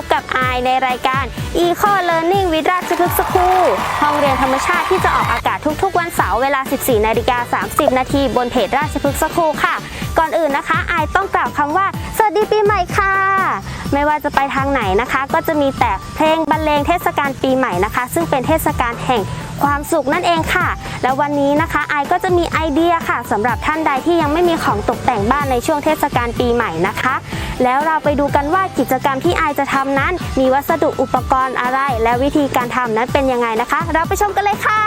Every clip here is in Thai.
บกับไอในรายการ Eco Learning with ราชพฤกสคูห้องเรียนธรรมชาติที่จะออกอากาศทุกๆ วันเสาร์เวลา 14 นาฬิกา 30 นาทีบนเพจราชพฤกษ์สคูค่ะ ก่อนอื่นนะคะไอต้องกล่าวคำว่า สวัสดีปีใหม่ค่ะ ไม่ว่าจะไปทางไหนนะคะ ก็จะมีแต่เพลงบรรเลงเทศกาลปีใหม่นะคะ ซึ่งเป็นเทศกาลแห่งความสุขนั่นเองค่ะ แล้ววันนี้นะคะไอก็จะมีไอเดียค่ะสำหรับท่านใดที่ยังไม่มีของตกแต่งบ้านในช่วงเทศกาลปีใหม่นะคะ แล้วเราไปดูกันว่ากิจกรรมที่ไอจะทำนั้น มีวัสดุอุปกรณ์อะไร และวิธีการทำนั้นเป็นยังไงนะคะ เราไปชมกันเลยค่ะ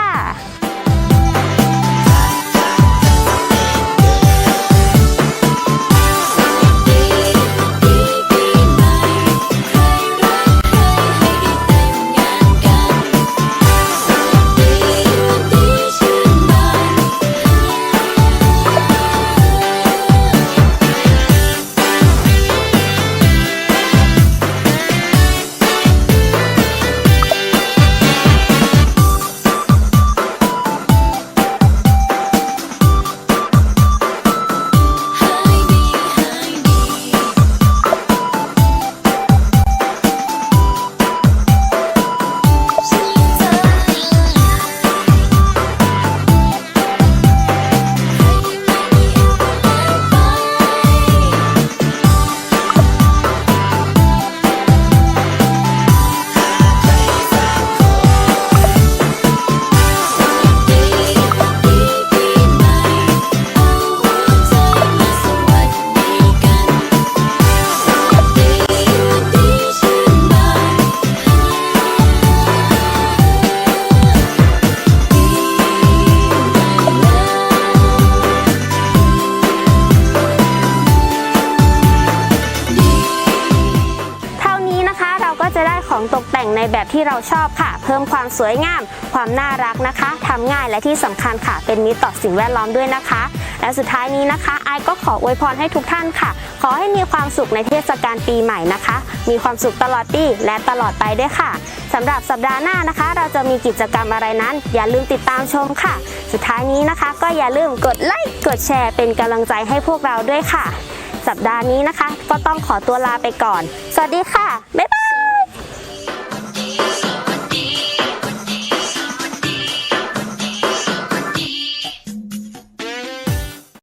ของตกแต่งในแบบที่เราชอบค่ะ เพิ่มความสวยงาม ความน่ารักนะคะทำง่ายและที่สำคัญค่ะ เป็นมิตรต่อสิ่งแวดล้อมด้วยนะคะ และสุดท้ายนี้นะคะไอก็ขออวยพรให้ทุกท่านค่ะ ขอให้มีความสุขในเทศกาลปีใหม่นะคะ มีความสุขตลอดปีและตลอดไปด้วยค่ะสำหรับสัปดาห์หน้านะคะ เราจะมีกิจกรรมอะไรนั้น อย่าลืมติดตามชมค่ะ สุดท้ายนี้นะคะ ก็อย่าลืมกดไลค์กดแชร์เป็นกำลังใจให้พวกเราด้วยค่ะ สัปดาห์นี้นะคะ ก็ต้องขอตัวลาไปก่อน สวัสดีค่ะ บ๊ายบาย